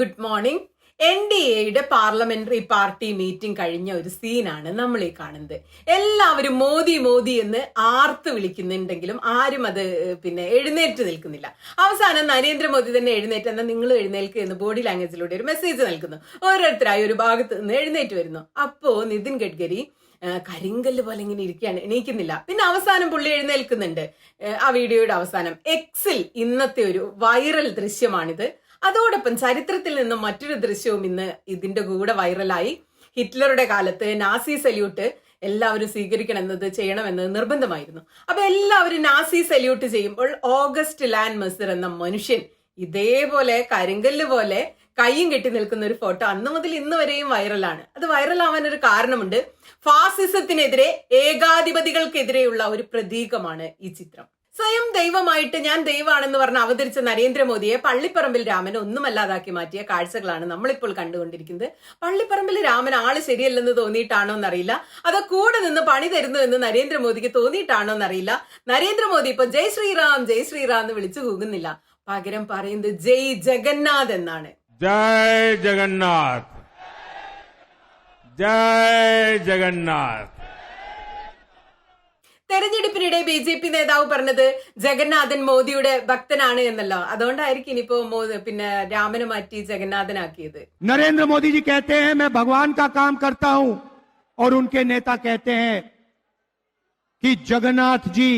Good morning N D എയുടെ parliamentary party meeting കഴിഞ്ഞ ഒരു സീനാണ് നമ്മൾ ഈ കാണുന്നത്. എല്ലാവരും മോദി മോദി എന്ന് ആർത്ത് വിളിക്കുന്നുണ്ടെങ്കിലും ആരും അത് പിന്നെ എഴുന്നേറ്റ് നിൽക്കുന്നില്ല. അവസാനം നരേന്ദ്രമോദി തന്നെ എഴുന്നേറ്റ് എന്നാൽ നിങ്ങൾ എഴുന്നേൽക്കുക എന്ന് ബോഡി ലാംഗ്വേജിലൂടെ ഒരു മെസ്സേജ് നൽകുന്നു. ഓരോരുത്തരായി ഒരു ഭാഗത്ത് നിന്ന് എഴുന്നേറ്റ് വരുന്നു. അപ്പോ നിതിൻ ഗഡ്കരി കരിങ്കല്ല് പോലെ ഇങ്ങനെ ഇരിക്കുകയാണ് എണീക്കുന്നില്ല. പിന്നെ അവസാനം പുള്ളി എഴുന്നേൽക്കുന്നുണ്ട്. ആ വീഡിയോയുടെ അവസാനം. എക്സിൽ ഇന്നത്തെ ഒരു വൈറൽ ദൃശ്യമാണിത്. അതോടൊപ്പം ചരിത്രത്തിൽ നിന്നും മറ്റൊരു ദൃശ്യവും ഇന്ന് ഇതിന്റെ കൂടെ വൈറലായി. ഹിറ്റ്ലറുടെ കാലത്ത് നാസി സല്യൂട്ട് എല്ലാവരും സ്വീകരിക്കണമെന്നത് ചെയ്യണമെന്നത് നിർബന്ധമായിരുന്നു. അപ്പൊ എല്ലാവരും നാസി സല്യൂട്ട് ചെയ്യുമ്പോൾ ഓഗസ്റ്റ് ലാൻഡ് മെസർ എന്ന മനുഷ്യൻ ഇതേപോലെ കരിങ്കല്ല് പോലെ കൈയും കെട്ടി നിൽക്കുന്ന ഒരു ഫോട്ടോ അന്ന് മുതൽ ഇന്ന് വരെയും വൈറലാണ്. അത് വൈറലാവാൻ ഒരു കാരണമുണ്ട്. ഫാസിസത്തിനെതിരെ ഏകാധിപതികൾക്കെതിരെയുള്ള ഒരു പ്രതീകമാണ് ഈ ചിത്രം. സ്വയം ദൈവമായിട്ട് ഞാൻ ദൈവമാണെന്ന് പറഞ്ഞ് അവതരിച്ച നരേന്ദ്രമോദിയെ പള്ളിപ്പറമ്പിൽ രാമൻ ഒന്നുമല്ലാതാക്കി മാറ്റിയ കാഴ്ചകളാണ് നമ്മളിപ്പോൾ കണ്ടുകൊണ്ടിരിക്കുന്നത്. പള്ളിപ്പറമ്പിൽ രാമൻ ആൾ ശരിയല്ലെന്ന് തോന്നിയിട്ടാണോ എന്നറിയില്ല. അത് കൂടെ നിന്ന് പണി തരുന്നു എന്ന് നരേന്ദ്രമോദിക്ക് തോന്നിയിട്ടാണോ എന്നറിയില്ല. നരേന്ദ്രമോദി ഇപ്പൊ ജയ് ശ്രീറാം ജയ് ശ്രീറാം എന്ന് വിളിച്ചു കൂകുന്നില്ല പകരം പറയുന്നത് ജയ് ജഗന്നാഥ് എന്നാണ്. ജയ് ജഗന്നാഥ്. ജയ് ജഗന്നാഥ്. തെരഞ്ഞെടുപ്പിനിടെ ബി ജെ പി നേതാവ് പറഞ്ഞത് ജഗന്നാഥൻ മോദിയുടെ ഭക്തനാണ് എന്നല്ലോ അതുകൊണ്ടായിരിക്കും ഇനിയിപ്പോ മോ- പിന്നെ രാമനെ മാറ്റി ജഗന്നാഥനാക്കിയത് नरेंद्र मोदी जी कहते हैं मैं भगवान का काम करता हूं और उनके नेता कहते हैं कि जगन्नाथ जी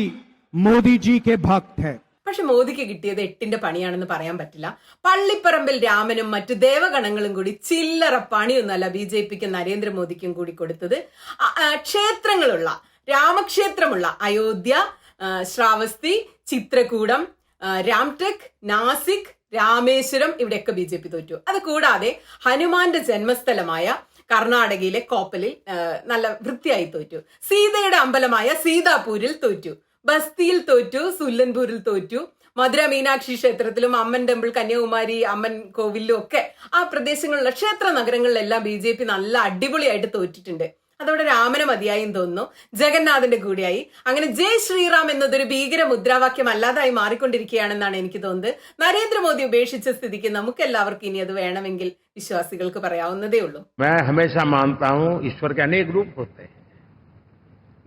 मोदी जी के भक्त हैं പക്ഷെ മോദിക്ക് കിട്ടിയത് എട്ടിന്റെ പണിയാണെന്ന് പറയാൻ പറ്റില്ല പള്ളിപ്പറമ്പിൽ രാമനും മറ്റു ദേവഗണങ്ങളും കൂടി ചില്ലറ പണിയൊന്നുമല്ല ബി ജെ പിക്കും നരേന്ദ്രമോദിക്കും കൂടി കൊടുത്തത് ആ, ആ, ക്ഷേത്രങ്ങളുള്ള രാമക്ഷേത്രമുള്ള അയോധ്യ ശ്രാവസ്തി ചിത്രകൂടം രാംടെക് നാസിക് രാമേശ്വരം ഇവിടെയൊക്കെ ബി ജെ പി തോറ്റു. അത് കൂടാതെ ഹനുമാന്റെ ജന്മസ്ഥലമായ കർണാടകയിലെ കോപ്പലിൽ നല്ല വൃത്തിയായി തോറ്റു. സീതയുടെ അമ്പലമായ സീതാപൂരിൽ തോറ്റു. ബസ്തിയിൽ തോറ്റു സുല്ലൻപൂരിൽ തോറ്റു. മധുര മീനാക്ഷി ക്ഷേത്രത്തിലും അമ്മൻ ടെമ്പിൾ കന്യാകുമാരി അമ്മൻ കോവിലും ഒക്കെ ആ പ്രദേശങ്ങളിലുള്ള ക്ഷേത്ര നഗരങ്ങളിലെല്ലാം ബി ജെ പി നല്ല അടിപൊളിയായിട്ട് തോറ്റിട്ടുണ്ട്. അതോടെ രാമന് മതിയായും തോന്നുന്നു ജഗന്നാഥന്റെ കൂടിയായി അങ്ങനെ ജയ് ശ്രീറാം എന്നതൊരു ഭീകര മുദ്രാവാക്യം അല്ലാതായി മാറിക്കൊണ്ടിരിക്കുകയാണെന്നാണ് എനിക്ക് തോന്നുന്നത് നരേന്ദ്രമോദി ഉപേക്ഷിച്ച സ്ഥിതിക്ക് നമുക്ക് എല്ലാവർക്കും ഇനി അത് വേണമെങ്കിൽ വിശ്വാസികൾക്ക് പറയാവുന്നതേ ഉള്ളൂ मैं हमेशा मानता हूं ईश्वर के अनेक रूप होते हैं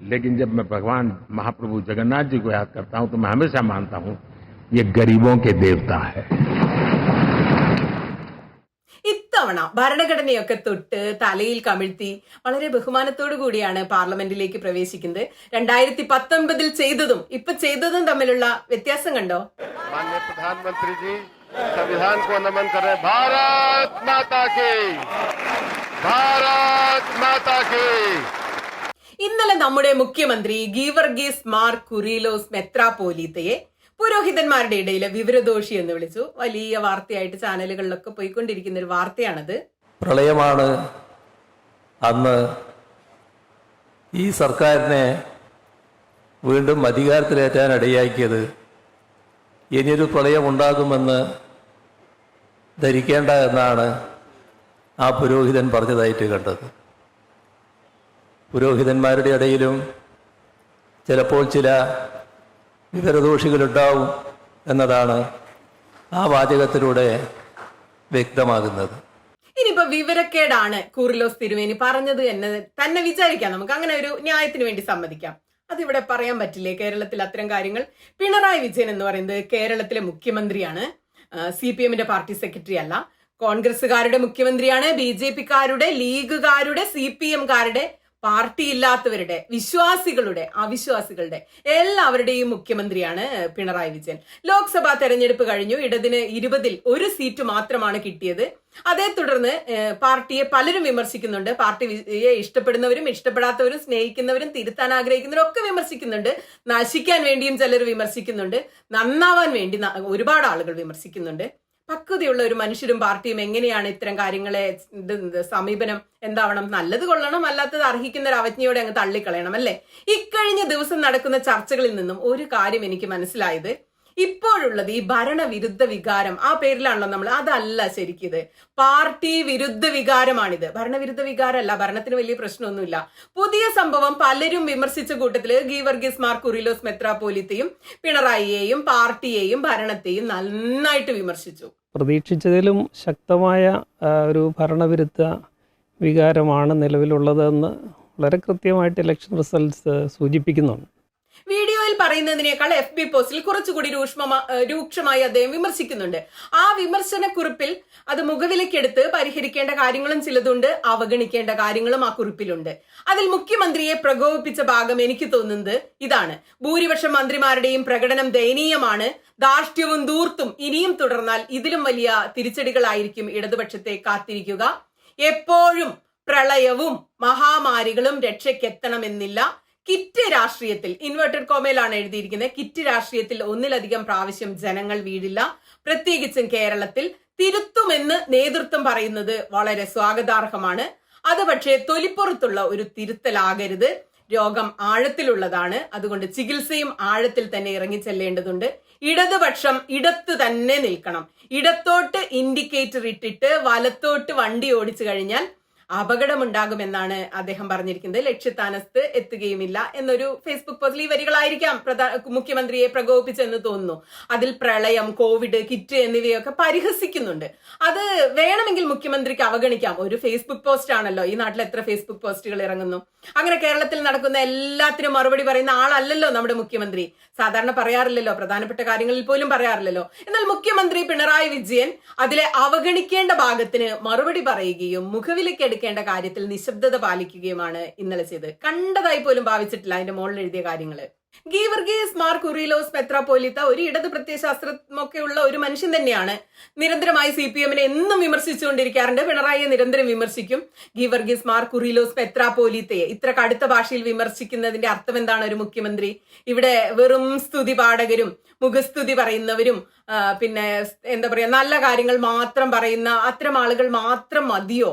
लेकिन जब मैं भगवान महाप्रभु जगन्नाथ जी को याद करता हूं तो मैं हमेशा मानता हूं ये गरीबों के देवता है ഇത്തവണ ഭരണഘടനയൊക്കെ തൊട്ട് തലയിൽ കമിഴ്ത്തി വളരെ ബഹുമാനത്തോടു കൂടിയാണ് പാർലമെന്റിലേക്ക് പ്രവേശിക്കുന്നത് രണ്ടായിരത്തി പത്തൊൻപതിൽ ചെയ്തതും ഇപ്പൊ ചെയ്തതും തമ്മിലുള്ള വ്യത്യാസം കണ്ടോ माननीय प्रधानमंत्री जी संविधान को नमन कर रहे हैं भारत माता की भारत माता की ഇന്നലെ നമ്മുടെ മുഖ്യമന്ത്രി ഗീവർഗീസ് മാർ കുറിലോസ് മെത്രാപോലീത്തയെ പുരോഹിതന്മാരുടെ ഇടയിൽ വിവരദോഷി എന്ന് വിളിച്ചു. വലിയ വാർത്തയായിട്ട് ചാനലുകളിലൊക്കെ പോയിക്കൊണ്ടിരിക്കുന്ന ഒരു വാർത്തയാണത്. പ്രളയമാണ് അന്ന് ഈ സർക്കാരിനെ വീണ്ടും അധികാരത്തിലേറ്റാൻ ഇടയാക്കിയത് ഇനിയൊരു പ്രളയം ഉണ്ടാകുമെന്ന് ധരിക്കേണ്ട എന്നാണ് ആ പുരോഹിതൻ പറഞ്ഞതായിട്ട് കണ്ടത്. പുരോഹിതന്മാരുടെ ഇടയിലും ചിലപ്പോൾ ചില വിവരദോഷികളുണ്ടാവും എന്നതാണ് ആ വാചകത്തിലൂടെ വ്യക്തമാകുന്നത്. ഇനിയിപ്പോ വിവരക്കേടാണ് കൂറിലോസ് തിരുവേനി പറഞ്ഞത് എന്ന് തന്നെ വിചാരിക്കാം. നമുക്ക് അങ്ങനെ ഒരു ന്യായത്തിന് വേണ്ടി സമ്മതിക്കാം. അതിവിടെ പറയാൻ പറ്റില്ലേ? കേരളത്തിൽ അത്തരം കാര്യങ്ങൾ. പിണറായി വിജയൻ എന്ന് പറയുന്നത് കേരളത്തിലെ മുഖ്യമന്ത്രിയാണ്. സി പി എമ്മിന്റെ പാർട്ടി സെക്രട്ടറി അല്ല. കോൺഗ്രസുകാരുടെ മുഖ്യമന്ത്രിയാണ് ബി ജെ പിക്കാരുടെ ലീഗുകാരുടെ സി പി എംകാരുടെ പാർട്ടി ഇല്ലാത്തവരുടെ വിശ്വാസികളുടെ അവിശ്വാസികളുടെ എല്ലാവരുടെയും മുഖ്യമന്ത്രിയാണ് പിണറായി വിജയൻ. ലോക്സഭാ തെരഞ്ഞെടുപ്പ് കഴിഞ്ഞു. ഇടതിന് ഇരുപതിൽ ഒരു സീറ്റ് മാത്രമാണ് കിട്ടിയത്. അതേ തുടർന്ന് പാർട്ടിയെ പലരും വിമർശിക്കുന്നുണ്ട്. പാർട്ടിയെ ഇഷ്ടപ്പെടുന്നവരും ഇഷ്ടപ്പെടാത്തവരും സ്നേഹിക്കുന്നവരും തിരുത്താൻ ആഗ്രഹിക്കുന്നവരും ഒക്കെ വിമർശിക്കുന്നുണ്ട്. നശിക്കാൻ വേണ്ടിയും ചിലർ വിമർശിക്കുന്നുണ്ട്. നന്നാവാൻ വേണ്ടി ഒരുപാട് ആളുകൾ വിമർശിക്കുന്നുണ്ട്. പക്വതയുള്ള ഒരു മനുഷ്യരും പാർട്ടിയും എങ്ങനെയാണ് ഇത്തരം കാര്യങ്ങളെ സമീപനം എന്താവണം? നല്ലത് കൊള്ളണം അല്ലാത്തത് അർഹിക്കുന്ന ഒരു അവജ്ഞയോടെ അങ്ങ് തള്ളിക്കളയണം അല്ലേ? ഇക്കഴിഞ്ഞ ദിവസം നടക്കുന്ന ചർച്ചകളിൽ നിന്നും ഒരു കാര്യം എനിക്ക് മനസ്സിലായത് ഇപ്പോഴുള്ളത് ഈ ഭരണവിരുദ്ധ വികാരം. ആ പേരിലാണല്ലോ നമ്മൾ അതല്ല ശരിക്കിത്. പാർട്ടി വിരുദ്ധ വികാരമാണിത്. ഭരണവിരുദ്ധ വികാരമല്ല. ഭരണത്തിന് വലിയ പ്രശ്നമൊന്നുമില്ല. പുതിയ സംഭവം പലരും വിമർശിച്ച കൂട്ടത്തിൽ ഗീവർഗീസ് മാർ കുറിലോസ് മെത്രാപോലിത്തെയും പിണറായിയെയും പാർട്ടിയെയും ഭരണത്തെയും നന്നായിട്ട് വിമർശിച്ചു. പ്രതീക്ഷിച്ചതിലും ശക്തമായ ഒരു ഭരണവിരുദ്ധ വികാരമാണ് നിലവിലുള്ളതെന്ന് വളരെ കൃത്യമായിട്ട് ഇലക്ഷൻ റിസൾട്ട്സ് സൂചിപ്പിക്കുന്നുണ്ട്. പറയുന്നതിനേക്കാൾ എഫ് ബി പോസ്റ്റിൽ കുറച്ചുകൂടി രൂക്ഷമ രൂക്ഷമായി അദ്ദേഹം വിമർശിക്കുന്നുണ്ട്. ആ വിമർശനക്കുറിപ്പിൽ അത് മുഖവിലക്കെടുത്ത് പരിഹരിക്കേണ്ട കാര്യങ്ങളും ചിലതുണ്ട് അവഗണിക്കേണ്ട കാര്യങ്ങളും ആ കുറിപ്പിലുണ്ട്. അതിൽ മുഖ്യമന്ത്രിയെ പ്രകോപിപ്പിച്ച ഭാഗം എനിക്ക് തോന്നുന്നത് ഇതാണ്. ഭൂരിപക്ഷം മന്ത്രിമാരുടെയും പ്രകടനം ദയനീയമാണ്. ധാർഷ്ട്യവും ദൂർത്തും ഇനിയും തുടർന്നാൽ ഇതിലും വലിയ തിരിച്ചടികളായിരിക്കും ഇടതുപക്ഷത്തെ കാത്തിരിക്കുക. എപ്പോഴും പ്രളയവും മഹാമാരികളും രക്ഷയ്ക്കെത്തണമെന്നില്ല. കിറ്റ് രാഷ്ട്രീയത്തിൽ ഇൻവേർട്ടഡ് കോമയിലാണ് എഴുതിയിരിക്കുന്നത്. കിറ്റ് രാഷ്ട്രീയത്തിൽ ഒന്നിലധികം പ്രാവശ്യം ജനങ്ങൾ വീഴില്ല. പ്രത്യേകിച്ചും കേരളത്തിൽ തിരുത്തുമെന്ന് നേതൃത്വം പറയുന്നത് വളരെ സ്വാഗതാർഹമാണ്. അത് പക്ഷേ തൊലിപ്പുറത്തുള്ള ഒരു തിരുത്തലാകരുത്. രോഗം ആഴത്തിലുള്ളതാണ്. അതുകൊണ്ട് ചികിത്സയും ആഴത്തിൽ തന്നെ ഇറങ്ങി ചെല്ലേണ്ടതുണ്ട്. ഇടതുപക്ഷം ഇടത്ത് തന്നെ നിൽക്കണം. ഇടത്തോട്ട് ഇൻഡിക്കേറ്റർ ഇട്ടിട്ട് വലത്തോട്ട് വണ്ടി ഓടിച്ചു കഴിഞ്ഞാൽ അപകടമുണ്ടാകുമെന്നാണ് അദ്ദേഹം പറഞ്ഞിരിക്കുന്നത്. ലക്ഷ്യസ്ഥാനത്ത് എത്തുകയുമില്ല എന്നൊരു ഫേസ്ബുക്ക് പോസ്റ്റിൽ ഈ വരികളായിരിക്കാം മുഖ്യമന്ത്രിയെ പ്രകോപിച്ചെന്ന് തോന്നുന്നു. അതിൽ പ്രളയം കോവിഡ് കിറ്റ് എന്നിവയൊക്കെ പരിഹസിക്കുന്നുണ്ട്. അത് വേണമെങ്കിൽ മുഖ്യമന്ത്രിക്ക് അവഗണിക്കാം. ഒരു ഫേസ്ബുക്ക് പോസ്റ്റ് ആണല്ലോ. ഈ നാട്ടിൽ എത്ര ഫേസ്ബുക്ക് പോസ്റ്റുകൾ ഇറങ്ങുന്നു. അങ്ങനെ കേരളത്തിൽ നടക്കുന്ന എല്ലാത്തിനും മറുപടി പറയുന്ന ആളല്ലല്ലോ നമ്മുടെ മുഖ്യമന്ത്രി. സാധാരണ പറയാറില്ലല്ലോ. പ്രധാനപ്പെട്ട കാര്യങ്ങളിൽ പോലും പറയാറില്ലല്ലോ. എന്നാൽ മുഖ്യമന്ത്രി പിണറായി വിജയൻ അതിലെ അവഗണിക്കേണ്ട ഭാഗത്തിന് മറുപടി പറയുകയും മുഖവിലേക്ക് എടുക്കേണ്ട കാര്യത്തിൽ നിശബ്ദത പാലിക്കുകയുമാണ് ഇന്നലെ ചെയ്ത് കണ്ടതായി പോലും ഭാവിച്ചിട്ടില്ല അതിന്റെ മുകളിൽ എഴുതിയ കാര്യങ്ങൾ ഗീവർഗീസ് മാർ കുറിലോസ് പോലീത്ത ഒരു ഇടത് പ്രത്യയശാസ്ത്രമൊക്കെയുള്ള ഒരു മനുഷ്യൻ തന്നെയാണ്. നിരന്തരമായി സി പി എമ്മിനെ എന്നും വിമർശിച്ചുകൊണ്ടിരിക്കാറുണ്ട്. പിണറായിയെ നിരന്തരം വിമർശിക്കും. ഗീവർഗീസ് മാർ കുറിലോസ് പോലീത്തയെ ഇത്ര കടുത്ത ഭാഷയിൽ വിമർശിക്കുന്നതിന്റെ അർത്ഥം എന്താണ് ഒരു മുഖ്യമന്ത്രി? ഇവിടെ വെറും സ്തുതി പാഠകരും മുഖസ്തുതി പറയുന്നവരും പിന്നെ എന്താ പറയുക നല്ല കാര്യങ്ങൾ മാത്രം പറയുന്ന അത്തരം ആളുകൾ മാത്രം മതിയോ?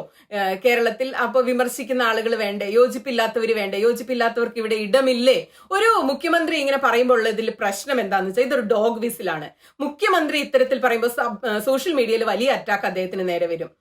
കേരളത്തിൽ അപ്പൊ വിമർശിക്കുന്ന ആളുകൾ വേണ്ടേ? യോജിപ്പില്ലാത്തവർ വേണ്ടേ? യോജിപ്പില്ലാത്തവർക്ക് ഇവിടെ ഇടമില്ലേ? ഒരു മുഖ്യമന്ത്രി ഇങ്ങനെ പറയുമ്പോൾ ഉള്ള ഇതിൽ പ്രശ്നം എന്താന്ന് വെച്ചാൽ ഇതൊരു ഡോഗ് വിസിലാണ്. മുഖ്യമന്ത്രി ഇത്തരത്തിൽ പറയുമ്പോൾ സോഷ്യൽ മീഡിയയിൽ വലിയ അറ്റാക്ക് അദ്ദേഹത്തിന് നേരെ വരും.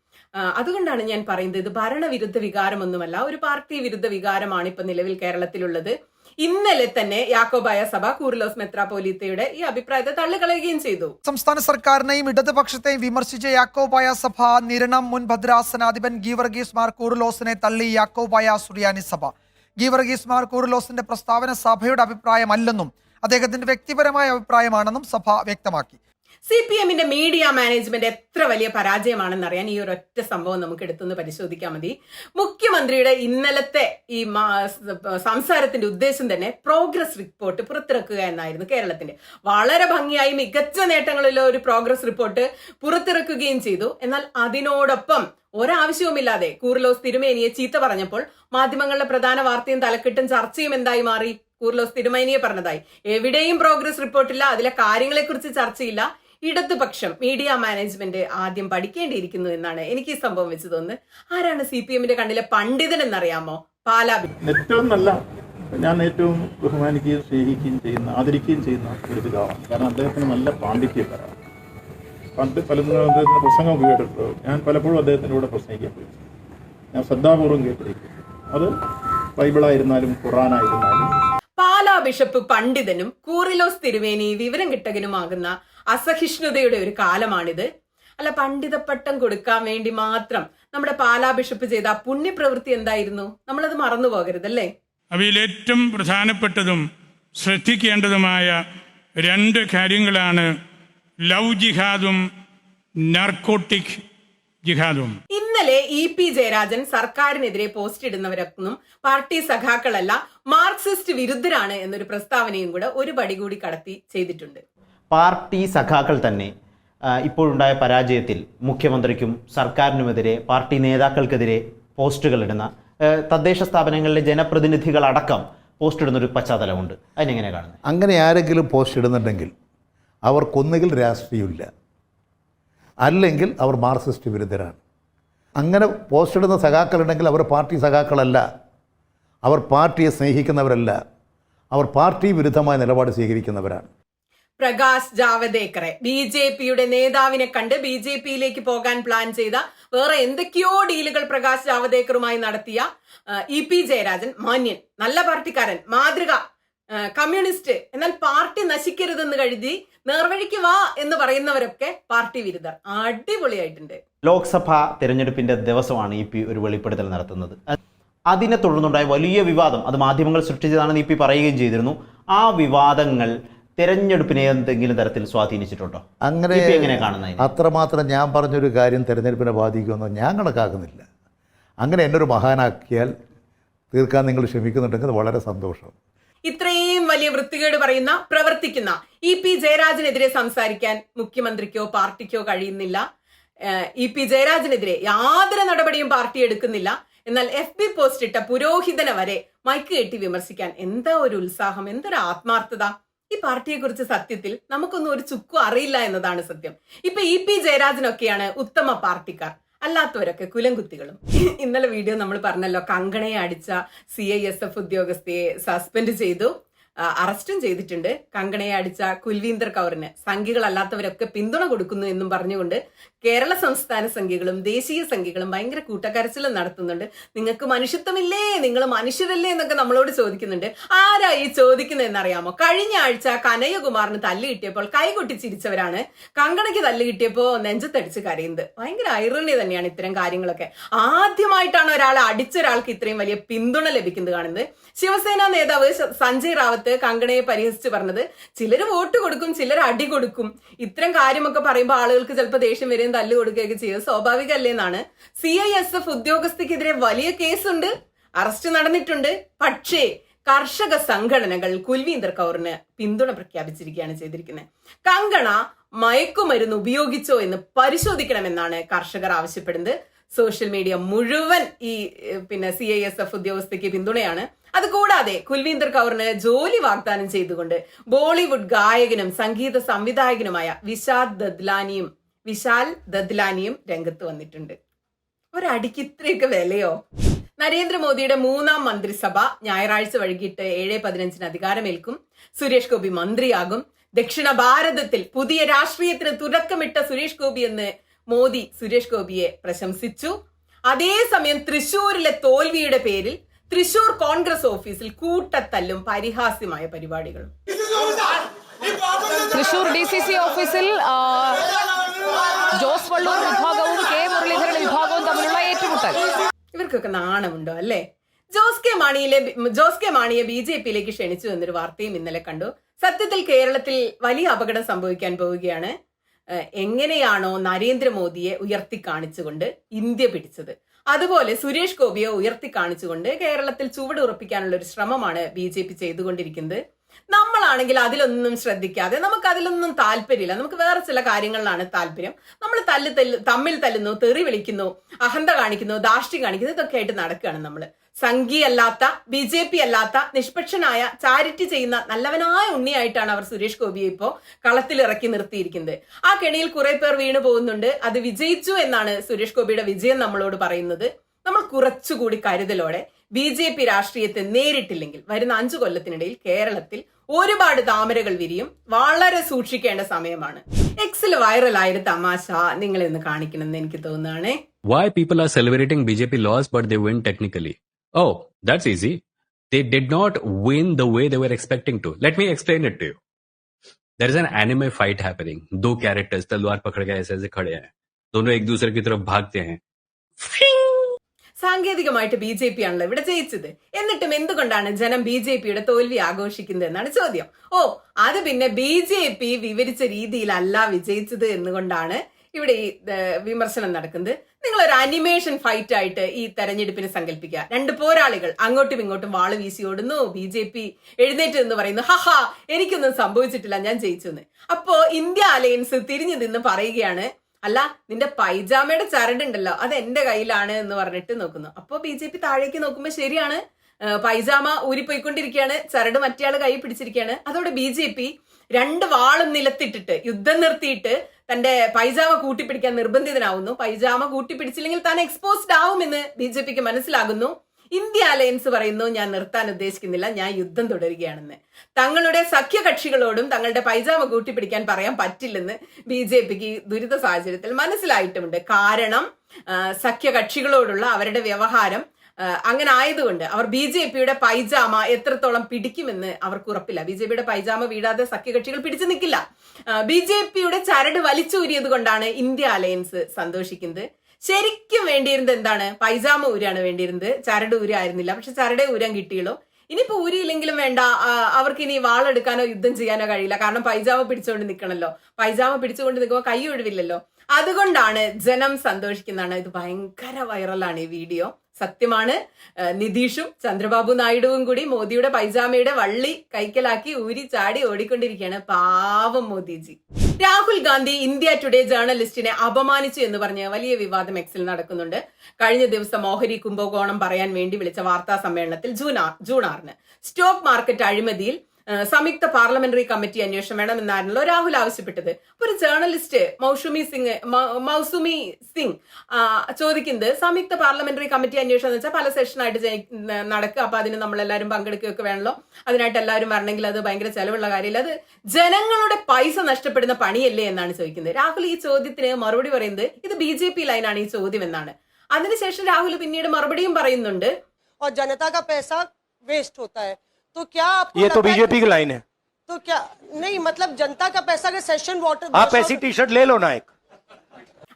അതുകൊണ്ടാണ് ഞാൻ പറയുന്നത് ഇത് ഭരണവിരുദ്ധ വികാരമൊന്നുമല്ല ഒരു പാർട്ടി വിരുദ്ധ വികാരമാണ് ഇപ്പൊ നിലവിൽ കേരളത്തിലുള്ളത്. ഇന്നലെ തന്നെ യാക്കോബായ സഭ കൂർലോസ് മെത്രാപോലീത്തയുടെ ഈ അഭിപ്രായത്തെ തള്ളിക്കളയുകയും ചെയ്തു. സംസ്ഥാന സർക്കാരിനെയും ഇടതുപക്ഷത്തെയും വിമർശിച്ച യാക്കോബായ സഭ നിരണം മുൻ ഭദ്രാസനാധിപൻ ഗീവർഗീസ് മാർ കൂർലോസിനെ തള്ളി യാക്കോബായ സുറിയാനി സഭ. ഗീവർഗീസ് മാർ കൂർലോസിന്റെ പ്രസ്താവന സഭയുടെ അഭിപ്രായമല്ലെന്നും അദ്ദേഹത്തിന്റെ വ്യക്തിപരമായ അഭിപ്രായമാണെന്നും സഭ വ്യക്തമാക്കി. സി പി എമ്മിന്റെ മീഡിയ മാനേജ്മെന്റ് എത്ര വലിയ പരാജയമാണെന്ന് അറിയാൻ ഈ ഒരു ഒറ്റ സംഭവം നമുക്ക് എടുത്തൊന്ന് പരിശോധിക്കാൻ മതി. മുഖ്യമന്ത്രിയുടെ ഇന്നലത്തെ ഈ സംസാരത്തിന്റെ ഉദ്ദേശം തന്നെ പ്രോഗ്രസ് റിപ്പോർട്ട് പുറത്തിറക്കുക എന്നായിരുന്നു കേരളത്തിന്റെ. വളരെ ഭംഗിയായി മികച്ച നേട്ടങ്ങളുള്ള ഒരു പ്രോഗ്രസ് റിപ്പോർട്ട് പുറത്തിറക്കുകയും ചെയ്തു. എന്നാൽ അതിനോടൊപ്പം ഒരാവശ്യവുമില്ലാതെ കൂർലോസ് തിരുമേനിയെ ചീത്ത പറഞ്ഞപ്പോൾ മാധ്യമങ്ങളുടെ പ്രധാന വാർത്തയും തലക്കെട്ടും ചർച്ചയും എന്തായി മാറി? കൂർലോസ് തിരുമേനിയെ പറഞ്ഞതായി. എവിടെയും പ്രോഗ്രസ് റിപ്പോർട്ടില്ല അതിലെ കാര്യങ്ങളെക്കുറിച്ച് ചർച്ചയില്ല. ഇടതുപക്ഷം മീഡിയ മാനേജ്മെന്റ് ആദ്യം പഠിക്കേണ്ടിയിരിക്കുന്നു എന്നാണ് എനിക്ക് ഈ സംഭവം വെച്ച് തോന്നുന്നത്. ആരാണ് സി പി എമ്മിന്റെ കണ്ണിലെ പണ്ഡിതൻ എന്നറിയാമോ പാലാബി ഏറ്റവും നല്ല ഞാൻ ഏറ്റവും ബഹുമാനിക്കുകയും സ്നേഹിക്കുകയും ചെയ്യുന്ന ആദരിക്കുകയും ചെയ്യുന്ന ഒരു പിതാവാണ്. കാരണം അദ്ദേഹത്തിന് നല്ല പാണ്ഡിത്യപരമാണ് പണ്ട് പലതും അദ്ദേഹത്തിന് പ്രസംഗം കേട്ടിട്ടുണ്ട്? ഞാൻ പലപ്പോഴും അദ്ദേഹത്തിന്റെ കൂടെ പ്രസംഗിക്കാൻ പോയി ഞാൻ ശ്രദ്ധാപൂർവം കേട്ടിരിക്കും അത് ബൈബിളായിരുന്നാലും ഖുറാനായിരുന്നാലും. പാലാ ബിഷപ്പ് പണ്ഡിതനും കൂറിലോസ് തിരുവേനി വിവരം കിട്ടകനുമാകുന്ന അസഹിഷ്ണുതയുടെ ഒരു കാലമാണിത്. അല്ല പണ്ഡിത പട്ടം കൊടുക്കാൻ വേണ്ടി മാത്രം നമ്മുടെ പാലാ ബിഷപ്പ് ചെയ്ത ആ പുണ്യപ്രവൃത്തി എന്തായിരുന്നു? നമ്മളത് മറന്നു പോകരുതല്ലേ? അവയിലേറ്റവും പ്രധാനപ്പെട്ടതും ശ്രദ്ധിക്കേണ്ടതുമായ രണ്ട് കാര്യങ്ങളാണ് ലവ് ജിഹാദും നർക്കോട്ടിക് ജിഹാദും. ഇന്നലെ ഇ പി ജയരാജൻ സർക്കാരിനെതിരെ പോസ്റ്റ് ഇടുന്നവരൊന്നും പാർട്ടി സഖാക്കളല്ല മാർക്സിസ്റ്റ് വിരുദ്ധരാണ് എന്നൊരു പ്രസ്താവനയും കൂടെ ഒരു പടി കൂടി കടത്തി ചെയ്തിട്ടുണ്ട്. പാർട്ടി സഖാക്കൾ തന്നെ ഇപ്പോഴുണ്ടായ പരാജയത്തിൽ മുഖ്യമന്ത്രിക്കും സർക്കാരിനുമെതിരെ പാർട്ടി നേതാക്കൾക്കെതിരെ പോസ്റ്റുകൾ ഇടുന്ന തദ്ദേശ സ്ഥാപനങ്ങളിലെ ജനപ്രതിനിധികളടക്കം പോസ്റ്റ് ഇടുന്നൊരു പശ്ചാത്തലമുണ്ട്. അതിനെങ്ങനെ കാണുന്നത്? അങ്ങനെ ആരെങ്കിലും പോസ്റ്റ് ഇടുന്നുണ്ടെങ്കിൽ അവർക്കൊന്നുകിൽ രാഷ്ട്രീയമില്ല. അല്ലെങ്കിൽ അവർ മാർക്സിസ്റ്റ് വിരുദ്ധരാണ്. അങ്ങനെ പോസ്റ്റ് ഇടുന്ന സഖാക്കളുണ്ടെങ്കിൽ അവർ പാർട്ടി സഖാക്കളല്ല. അവർ പാർട്ടിയെ സ്നേഹിക്കുന്നവരല്ല. അവർ പാർട്ടി വിരുദ്ധമായ നിലപാട് സ്വീകരിക്കുന്നവരാണ്. പ്രകാശ് ജാവദേക്കറെ. ബി ജെ പിയുടെ നേതാവിനെ കണ്ട് ബി ജെ പിയിലേക്ക് പോകാൻ പ്ലാൻ ചെയ്ത വേറെ എന്തൊക്കെയോ ഡീലുകൾ പ്രകാശ് ജാവദേക്കറുമായി നടത്തിയ ഇ പി ജയരാജൻ മാന്യൻ നല്ല പാർട്ടിക്കാരൻ മാതൃക കമ്മ്യൂണിസ്റ്റ് എന്നാൽ പാർട്ടി നശിക്കരുതെന്ന് കരുതി നേർവഴിക്ക് വാ എന്ന് പറയുന്നവരൊക്കെ പാർട്ടി വിരുദ്ധർ. അടിപൊളിയായിട്ടുണ്ട്. ലോക്സഭാ തെരഞ്ഞെടുപ്പിന്റെ ദിവസമാണ് ഇ പി ഒരു വെളിപ്പെടുത്തൽ നടത്തുന്നത്. അതിനെ തുടർന്നുണ്ടായ വലിയ വിവാദം അത് മാധ്യമങ്ങൾ സൃഷ്ടിച്ചതാണെന്ന് ഇ പി പറയുകയും ചെയ്തിരുന്നു. ആ വിവാദങ്ങൾ തിരഞ്ഞെടുപ്പിനെ എന്തെങ്കിലും തരത്തിൽ സ്വാധീനിച്ചിട്ടുണ്ടോ? അങ്ങനെ എങ്ങനെ കാണുന്നത് അത്രമാത്രം ഞാൻ പറഞ്ഞൊരു കാര്യം തിരഞ്ഞെടുപ്പിനെ ബാധിക്കുമെന്ന് ഞാൻ കണക്കാക്കുന്നില്ല. അങ്ങനെ എന്നൊരു മഹാനാക്കിയാൽ തീർക്കാൻ നിങ്ങൾ ശ്രമിക്കുന്നുണ്ടെങ്കിൽ വളരെ സന്തോഷം. ഇത്രയും വലിയ വൃത്തികേട് പറയുന്ന പ്രവർത്തിക്കുന്ന ഇ പി ജയരാജനെതിരെ സംസാരിക്കാൻ മുഖ്യമന്ത്രിക്കോ പാർട്ടിക്കോ കഴിയുന്നില്ല. ഇ പി ജയരാജനെതിരെ യാതൊരു നടപടിയും പാർട്ടി എടുക്കുന്നില്ല. എന്നാൽ എഫ് ബി പോസ്റ്റ് ഇട്ട പുരോഹിതനെ വരെ മൈക്ക് കെട്ടി വിമർശിക്കാൻ എന്താ ഒരു ഉത്സാഹം? എന്തൊരു ആത്മാർത്ഥത? ഈ പാർട്ടിയെ കുറിച്ച് സത്യത്തിൽ നമുക്കൊന്നും ഒരു ചുക്കും അറിയില്ല എന്നതാണ് സത്യം. ഇപ്പൊ ഇ പി ജയരാജനൊക്കെയാണ് ഉത്തമ പാർട്ടിക്കാർ. അല്ലാത്തവരൊക്കെ കുലംകുത്തികളും. ഇന്നലെ വീഡിയോ നമ്മൾ പറഞ്ഞല്ലോ കങ്കണയെ അടിച്ച സി ഐ എസ് എഫ് ഉദ്യോഗസ്ഥയെ സസ്പെൻഡ് ചെയ്തു. അറസ്റ്റും ചെയ്തിട്ടുണ്ട്. കങ്കണയെ അടിച്ച കുൽവീന്ദർ കൗറിന് സംഘികളല്ലാത്തവരൊക്കെ പിന്തുണ കൊടുക്കുന്നു എന്നും പറഞ്ഞുകൊണ്ട് കേരള സംസ്ഥാന സംഘികളും ദേശീയ സംഘികളും ഭയങ്കര കൂട്ടക്കരച്ചിലും നടത്തുന്നുണ്ട്. നിങ്ങൾക്ക് മനുഷ്യത്വമില്ലേ? നിങ്ങൾ മനുഷ്യരല്ലേ എന്നൊക്കെ നമ്മളോട് ചോദിക്കുന്നുണ്ട്. ആരാ ഈ ചോദിക്കുന്നത് എന്നറിയാമോ? കഴിഞ്ഞ ആഴ്ച കനയ്യകുമാറിന് തല്ല് കിട്ടിയപ്പോൾ കൈകൊട്ടി ചിരിച്ചവരാണ് കങ്കണയ്ക്ക് തല്ല് കിട്ടിയപ്പോ നെഞ്ചത്തടിച്ച് കരയുന്നത്. ഭയങ്കര ഐറണി തന്നെയാണ് ഇത്തരം കാര്യങ്ങളൊക്കെ. ആദ്യമായിട്ടാണ് ഒരാളെ അടിച്ച ഒരാൾക്ക് ഇത്രയും വലിയ പിന്തുണ ലഭിക്കുന്നത് കാണുന്നത്. ശിവസേന നേതാവ് സഞ്ജയ് റാവത്ത് കങ്കണയെ പരിഹസിച്ച് പറഞ്ഞത് ചിലർ വോട്ട് കൊടുക്കും ചിലർ അടി കൊടുക്കും. ഇത്തരം കാര്യമൊക്കെ പറയുമ്പോൾ ആളുകൾക്ക് ചിലപ്പോൾ ദേഷ്യം വരെയും തല്ല് കൊടുക്കുകയൊക്കെ ചെയ്യും. സ്വാഭാവികമല്ലേ എന്നാണ്. സി ഐ എസ് എഫ് ഉദ്യോഗസ്ഥയ്ക്കെതിരെ വലിയ കേസുണ്ട് അറസ്റ്റ് നടന്നിട്ടുണ്ട്. പക്ഷേ കർഷക സംഘടനകൾ കുൽവീന്ദർ കൗറിന് പിന്തുണ പ്രഖ്യാപിച്ചിരിക്കുകയാണ് ചെയ്തിരിക്കുന്നത്. കങ്കണ മയക്കുമരുന്ന് ഉപയോഗിച്ചോ എന്ന് പരിശോധിക്കണമെന്നാണ് കർഷകർ ആവശ്യപ്പെടുന്നത്. സോഷ്യൽ മീഡിയ മുഴുവൻ ഈ പിന്നെ സി ഐ എസ് എഫ് ഉദ്യോഗസ്ഥയ്ക്ക് പിന്തുണയാണ്. അത് കൂടാതെ കുൽവീന്ദർ കൗറിന് ജോലി വാഗ്ദാനം ചെയ്തുകൊണ്ട് ബോളിവുഡ് ഗായകനും സംഗീത സംവിധായകനുമായ വിശാൽ ദദ്ലാനിയും വിശാൽ ദദ്ലാനിയും രംഗത്ത് വന്നിട്ടുണ്ട്. ഒരടിക്ക് ഇത്രയൊക്കെ വിലയോ? നരേന്ദ്രമോദിയുടെ മൂന്നാം മന്ത്രിസഭ ഞായറാഴ്ച വൈകിട്ട് ഏഴ് പതിനഞ്ചിന് അധികാരമേൽക്കും. സുരേഷ് ഗോപി മന്ത്രിയാകും. ദക്ഷിണ ഭാരതത്തിൽ പുതിയ രാഷ്ട്രീയത്തിന് തുടക്കമിട്ട സുരേഷ് ഗോപി എന്ന് മോദി സുരേഷ് ഗോപിയെ പ്രശംസിച്ചു. അതേസമയം തൃശൂരിലെ തോൽവിയുടെ പേരിൽ തൃശൂർ കോൺഗ്രസ് ഓഫീസിൽ കൂട്ടത്തല്ലും പരിഹാസ്യമായ പരിപാടികളും. തൃശൂർ ഡി സി സി ഓഫീസിൽ ജോസ് വള്ളൂർ വിഭാഗവും കെ മുരളീധരൻ വിഭാഗവും തമ്മിലുള്ള ഏറ്റുമുട്ടൽ. ഇവർക്കൊക്കെ നാണമുണ്ടോ അല്ലേ? ജോസ് കെ മാണിയിലെ ജോസ് കെ മാണിയെ ബി ജെ പിയിലേക്ക് ക്ഷണിച്ചു എന്നൊരു വാർത്തയും ഇന്നലെ കണ്ടു. സത്യത്തിൽ കേരളത്തിൽ വലിയ അപകടം സംഭവിക്കാൻ പോവുകയാണ്. എങ്ങനെയാണോ നരേന്ദ്രമോദിയെ ഉയർത്തി കാണിച്ചുകൊണ്ട് ഇന്ത്യ പിടിച്ചത്? അതുപോലെ സുരേഷ് ഗോപിയെ ഉയർത്തി കാണിച്ചുകൊണ്ട് കേരളത്തിൽ ചുവട് ഉറപ്പിക്കാനുള്ള ഒരു ശ്രമമാണ് ബി ജെ പി ചെയ്തുകൊണ്ടിരിക്കുന്നത്. നമ്മളാണെങ്കിൽ അതിലൊന്നും ശ്രദ്ധിക്കാതെ നമുക്ക് അതിലൊന്നും താല്പര്യമില്ല. നമുക്ക് വേറെ ചില കാര്യങ്ങളിലാണ് താല്പര്യം. നമ്മൾ തല്ല് തല്ല് തമ്മിൽ തല്ലുന്നു തെറി വിളിക്കുന്നു അഹന്ത കാണിക്കുന്നു ദാഷ്ടി കാണിക്കുന്നു ഇതൊക്കെ ആയിട്ട് നടക്കുകയാണ് നമ്മൾ സംഘീയല്ലാത്ത ബി ജെ പി അല്ലാത്ത നിഷ്പക്ഷനായ ചാരിറ്റി ചെയ്യുന്ന നല്ലവനായ ഉണ്ണിയായിട്ടാണ് അവർ സുരേഷ് ഗോപിയെ ഇപ്പോ കളത്തിൽ ഇറക്കി നിർത്തിയിരിക്കുന്നത്. ആ കെണിയിൽ കുറെ പേർ വീണു പോകുന്നുണ്ട്. അത് വിജയിച്ചു എന്നാണ് സുരേഷ് ഗോപിയുടെ വിജയം നമ്മളോട് പറയുന്നത്. നമ്മൾ കുറച്ചുകൂടി കരുതലോടെ ബി ജെ പി രാഷ്ട്രീയത്തെ നേരിട്ടില്ലെങ്കിൽ വരുന്ന അഞ്ചു കൊല്ലത്തിനിടയിൽ കേരളത്തിൽ ഒരുപാട് താമരകൾ വിരിയും വളരെ സൂക്ഷിക്കേണ്ട സമയമാണ്. എക്സിൽ വൈറലായ ഒരു തമാശ നിങ്ങൾ ഇന്ന് കാണിക്കണമെന്ന് എനിക്ക് തോന്നുകയാണ്. Why people are celebrating BJP laws but they win technically? Oh, that's easy. They did not win the way they were expecting to. Let me explain it to you. There is an anime fight happening. दो characters तलवार पकड़ के ऐसे ऐसे खड़े हैं दोनों एक दूसरे की तरफ भागते हैं സാങ്കേതികമായിട്ട് ബി ജെ പി ആണല്ലോ ഇവിടെ ജയിച്ചത് എന്നിട്ടും എന്തുകൊണ്ടാണ് ജനം ബി ജെ പിയുടെ തോൽവി ആഘോഷിക്കുന്നത് എന്നാണ് ചോദ്യം ഓ അത് പിന്നെ ബി ജെ പി വിവരിച്ച രീതിയിലല്ല വിജയിച്ചത് എന്നുകൊണ്ടാണ് ഇവിടെ ഈ വിമർശനം നടക്കുന്നത്. നിങ്ങൾ ഒരു അനിമേഷൻ ഫൈറ്റ് ആയിട്ട് ഈ തെരഞ്ഞെടുപ്പിനെ സങ്കല്പിക്കുക. രണ്ട് പോരാളികൾ അങ്ങോട്ടും ഇങ്ങോട്ടും വാൾ വീശി ഓടുന്നു. ബി ജെ പി എഴുന്നേറ്റ് എന്ന് പറയുന്നു ഹഹാ എനിക്കൊന്നും സംഭവിച്ചിട്ടില്ല ഞാൻ ജയിച്ചു എന്ന് അപ്പോ ഇന്ത്യ അലയൻസ് തിരിഞ്ഞു നിന്ന് പറയുകയാണ് അല്ല നിന്റെ പൈജാമയുടെ ചരടുണ്ടല്ലോ അത് എന്റെ കയ്യിലാണ് എന്ന് പറഞ്ഞിട്ട് നോക്കുന്നു. അപ്പോ ബി ജെ പി താഴേക്ക് നോക്കുമ്പോൾ ശരിയാണ് പൈജാമ ഊരിപ്പോയിക്കൊണ്ടിരിക്കുകയാണ് ചരട് മറ്റേയാൾ കൈ പിടിച്ചിരിക്കുകയാണ്. അതോടെ ബി ജെ പി രണ്ട് വാളും നിലത്തിട്ടിട്ട് യുദ്ധം നിർത്തിയിട്ട് തന്റെ പൈജാമ കൂട്ടിപ്പിടിക്കാൻ നിർബന്ധിതനാവുന്നു. പൈജാമ കൂട്ടിപ്പിടിച്ചില്ലെങ്കിൽ താൻ എക്സ്പോസ്ഡ് ആവുമെന്ന് ബി ജെ പിക്ക് മനസ്സിലാകുന്നു. ഇന്ത്യ അലയൻസ് പറയുന്നു ഞാൻ നിർത്താൻ ഉദ്ദേശിക്കുന്നില്ല ഞാൻ യുദ്ധം തുടരുകയാണെന്ന്. തങ്ങളുടെ സഖ്യകക്ഷികളോടും തങ്ങളുടെ പൈജാമ കൂട്ടിപ്പിടിക്കാൻ പറയാൻ പറ്റില്ലെന്ന് ബി ജെ പിക്ക് ദുരിത സാഹചര്യത്തിൽ മനസ്സിലായിട്ടുമുണ്ട്. കാരണം സഖ്യകക്ഷികളോടുള്ള അവരുടെ വ്യവഹാരം അങ്ങനെ ആയതുകൊണ്ട് അവർ ബി ജെ പിയുടെ പൈജാമ എത്രത്തോളം പിടിക്കുമെന്ന് അവർക്ക് ഉറപ്പില്ല. ബി ജെ പിയുടെ പൈജാമ വീഴാതെ സഖ്യകക്ഷികൾ പിടിച്ചു നിൽക്കില്ല. ബി ജെ പിയുടെ ചരട് വലിച്ചൂരിയത് കൊണ്ടാണ് ഇന്ത്യ അലയൻസ് സന്തോഷിക്കുന്നത്. ശരിക്കും വേണ്ടിയിരുന്നത് എന്താണ്? പൈജാമ ഊരാണ് വേണ്ടിയിരുന്നത്. ചരട് ഊരായിരുന്നില്ല. പക്ഷെ ചരടേ ഊരാൻ കിട്ടിയുള്ളൂ ഇനിയിപ്പോ ഊരിയില്ലെങ്കിലും വേണ്ട. അവർക്ക് ഇനി വാളെടുക്കാനോ യുദ്ധം ചെയ്യാനോ കഴിയില്ല. കാരണം പൈജാമ പിടിച്ചുകൊണ്ട് നിൽക്കണല്ലോ. പൈജാമ പിടിച്ചുകൊണ്ട് നിൽക്കുമ്പോൾ കൈ ഒഴിവില്ലല്ലോ. അതുകൊണ്ടാണ് ജനം സന്തോഷിക്കുന്നതാണ്. ഇത് ഭയങ്കര വൈറലാണ് ഈ വീഡിയോ. സത്യമാണ്. നിതീഷും ചന്ദ്രബാബു നായിഡുവും കൂടി മോദിയുടെ പൈജാമയുടെ വള്ളി കൈക്കലാക്കി ഊരി ചാടി ഓടിക്കൊണ്ടിരിക്കുകയാണ്. പാവം മോദിജി. രാഹുൽ ഗാന്ധി ഇന്ത്യ ടുഡേ ജേർണലിസ്റ്റിനെ അപമാനിച്ചു എന്ന് പറഞ്ഞ് വലിയ വിവാദം എക്സിൽ നടക്കുന്നുണ്ട്. കഴിഞ്ഞ ദിവസം ഓഹരി കുംഭകോണം പറയാൻ വേണ്ടി വിളിച്ച വാർത്താ സമ്മേളനത്തിൽ ജൂൺ ജൂൺ ആറിന്. സ്റ്റോക്ക് മാർക്കറ്റ് അഴിമതിയിൽ സംയുക്ത പാർലമെന്ററി കമ്മിറ്റി അന്വേഷണം വേണമെന്നായിരുന്നല്ലോ രാഹുൽ ആവശ്യപ്പെട്ടത്. അപ്പൊ ഒരു ജേർണലിസ്റ്റ് മൗഷുമി സിംഗ് മൗസുമി സിംഗ് ചോദിക്കുന്നത് സംയുക്ത പാർലമെന്ററി കമ്മിറ്റി അന്വേഷണം എന്ന് വെച്ചാൽ പല സെഷനായിട്ട് നടക്കുക. അപ്പൊ അതിന് നമ്മളെല്ലാവരും പങ്കെടുക്കുകയൊക്കെ വേണല്ലോ. അതിനായിട്ട് എല്ലാവരും വരണമെങ്കിൽ അത് ഭയങ്കര ചെലവുള്ള കാര്യമില്ല. അത് ജനങ്ങളുടെ പൈസ നഷ്ടപ്പെടുന്ന പണിയല്ലേ എന്നാണ് ചോദിക്കുന്നത്. രാഹുൽ ഈ ചോദ്യത്തിന് മറുപടി പറയുന്നത് ഇത് ബി ജെ പി ലൈനാണ് ഈ ചോദ്യം എന്നാണ് അതിനുശേഷം രാഹുൽ പിന്നീട് മറുപടിയും പറയുന്നുണ്ട്. ജനതാ കാ പൈസ വേസ്റ്റ് ഹോത്താ ഹൈ तो क्या आपको ये तो लगता है- बीजेपी की लाइन है तो क्या नहीं मतलब जनता का पैसा के सेशन वाटर आप ऐसी टी शर्ट ले लो ना एक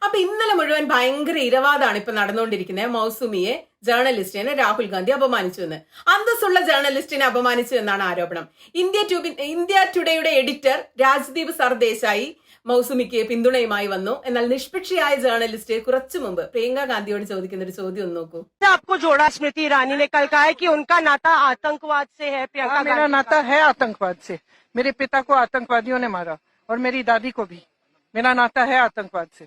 അപ്പൊ ഇന്നലെ മുഴുവൻ ഭയങ്കര ഇരവാദാണ് ഇപ്പൊ നടന്നുകൊണ്ടിരിക്കുന്നത് മൗസുമിയെ ജേർണലിസ്റ്റിനെ രാഹുൽ ഗാന്ധി അപമാനിച്ചു എന്ന് അന്തസ്സുള്ള ജേർണലിസ്റ്റിനെ അപമാനിച്ചു എന്നാണ് ആരോപണം ഇന്ത്യ ട്യൂബി ഇന്ത്യ ടുഡേയുടെ എഡിറ്റർ രാജ്ദീപ് സർദേശായി മൗസുമിക്ക് പിന്തുണയുമായി വന്നു എന്നാൽ നിഷ്പക്ഷയായ ജേർണലിസ്റ്റ് കുറച്ചു മുമ്പ് പ്രിയങ്ക ഗാന്ധിയോട് ചോദിക്കുന്ന ഒരു ചോദ്യം ഒന്ന് നോക്കൂ आपको जोड़ा स्मृति ईरानी ने कल कहा है कि उनका नाता आतंकवाद से है प्रियंका मेरा गांधी नाता है आतंकवाद से मेरे पिता को आतंकवादियों ने मारा और मेरी दादी को भी मेरा नाता है आतंकवाद से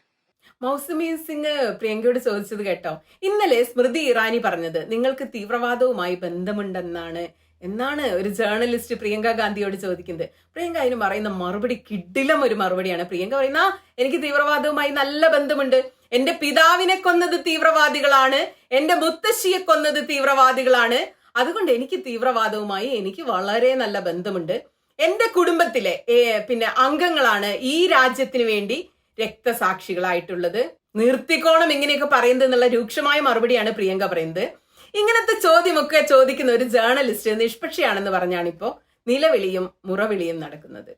മൗസുമി സിംഗ് പ്രിയങ്കയോട് ചോദിച്ചത് കേട്ടോ ഇന്നലെ സ്മൃതി ഇറാനി പറഞ്ഞത് നിങ്ങൾക്ക് തീവ്രവാദവുമായി ബന്ധമുണ്ടെന്നാണ് എന്നാണ് ഒരു ജേർണലിസ്റ്റ് പ്രിയങ്ക ഗാന്ധിയോട് ചോദിക്കുന്നത്. പ്രിയങ്ക അതിന് പറയുന്ന മറുപടി കിഡിലം ഒരു മറുപടിയാണ്. പ്രിയങ്ക പറയുന്ന എനിക്ക് തീവ്രവാദവുമായി നല്ല ബന്ധമുണ്ട്. എന്റെ പിതാവിനെ കൊന്നത് തീവ്രവാദികളാണ്. എന്റെ മുത്തശ്ശിയെ കൊന്നത് തീവ്രവാദികളാണ്. അതുകൊണ്ട് എനിക്ക് തീവ്രവാദവുമായി എനിക്ക് വളരെ നല്ല ബന്ധമുണ്ട്. എന്റെ കുടുംബത്തിലെ പിന്നെ അംഗങ്ങളാണ് ഈ രാജ്യത്തിന് വേണ്ടി രക്തസാക്ഷികളായിട്ടുള്ളത്. നിർത്തിക്കോണം ഇങ്ങനെയൊക്കെ പറയുന്നത് എന്നുള്ള രൂക്ഷമായ മറുപടിയാണ് പ്രിയങ്ക പറയുന്നത്. ഇങ്ങനത്തെ ചോദ്യമൊക്കെ ചോദിക്കുന്ന ഒരു ജേർണലിസ്റ്റ് നിഷ്പക്ഷയാണെന്ന് പറഞ്ഞാണിപ്പോ നിലവിളിയും മുറവിളിയും നടക്കുന്നത്.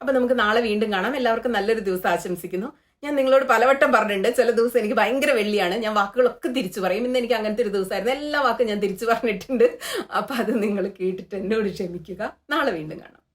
അപ്പൊ നമുക്ക് നാളെ വീണ്ടും കാണാം. എല്ലാവർക്കും നല്ലൊരു ദിവസം ആശംസിക്കുന്നു. ഞാൻ നിങ്ങളോട് പലവട്ടം പറഞ്ഞിട്ടുണ്ട്. ചില ദിവസം എനിക്ക് ഭയങ്കര വെള്ളിയാണ്. ഞാൻ വാക്കുകളൊക്കെ തിരിച്ചു പറയും. ഇന്ന് എനിക്ക് അങ്ങനത്തെ ഒരു ദിവസമായിരുന്നു. എല്ലാ വാക്കും ഞാൻ തിരിച്ചു പറഞ്ഞിട്ടുണ്ട്. അപ്പൊ അത് നിങ്ങൾ കേട്ടിട്ട് എന്നോട് ക്ഷമിക്കുക. നാളെ വീണ്ടും കാണാം.